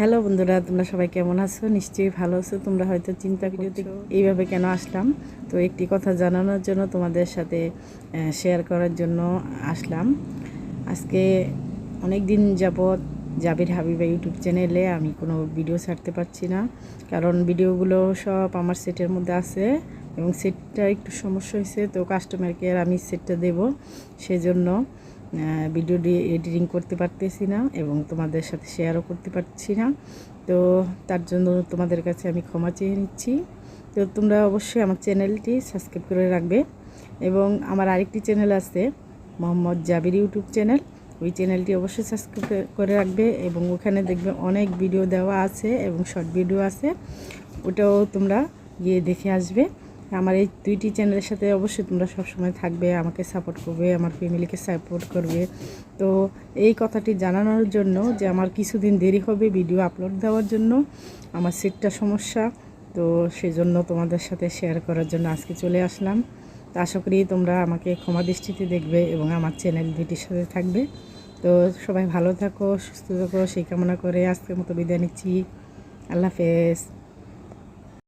Hello বন্ধুরা তোমরা সবাই কেমন আছো? নিশ্চয়ই ভালো আছো। তোমরা হয়তো চিন্তা ভিডিওতে এইভাবে কেন আসলাম? তো একটি কথা জানানোর জন্য তোমাদের সাথে শেয়ার করার জন্য আসলাম। আজকে অনেক দিন যাবৎ জাবির হাবিবা ইউটিউব চ্যানেলে আমি কোনো ভিডিও ছাড়তে পারছি না কারণ ভিডিওগুলো সব আমার সেটের মধ্যে আছে এবং সেটটা একটু সমস্যা হয়েছে তো কাস্টমার কেয়ার আমি সেটটা দেব সেজন্য ভিডিও এডিটিং করতে পারতেছি না এবং তোমাদের সাথে শেয়ারও করতে পারছি না। তো তার জন্য তোমাদের কাছে আমি ক্ষমা চেয়ে নিচ্ছি। তো তোমরা অবশ্যই আমার চ্যানেলটি সাবস্ক্রাইব করে রাখবে এবং আমার আরেকটি চ্যানেল আছে, মোহাম্মদ জাবির ইউটিউব চ্যানেল ওই চ্যানেলটি অবশ্যই সাবস্ক্রাইব করে রাখবে এবং ওখানে দেখবে অনেক ভিডিও দেওয়া আছে এবং শর্ট ভিডিও আছে। ওটাও তোমরা গিয়ে দেখে আসবে। আমার এই দুইটি চ্যানেলের সাথে অবশ্যই তোমরা সবসময় থাকবে, আমাকে সাপোর্ট করবে, আমার ফ্যামিলিকে সাপোর্ট করবে। তো এই কথাটি জানানোর জন্য যে আমার কিছুদিন দেরি হবে ভিডিও আপলোড দেওয়ার জন্য, আমার সেটটা সমস্যা, তো সেজন্য তোমাদের সাথে শেয়ার করার জন্য আজকে চলে আসলাম। তো আশা করি তোমরা আমাকে ক্ষমা দৃষ্টিতে দেখবে এবং আমার চ্যানেল দুইটির সাথে থাকবে। তো সবাই ভালো থাকো, সুস্থ থাকো, সেই কামনা করে আজকের মতো বিদায় নিচ্ছি। আল্লাহ হাফেজ।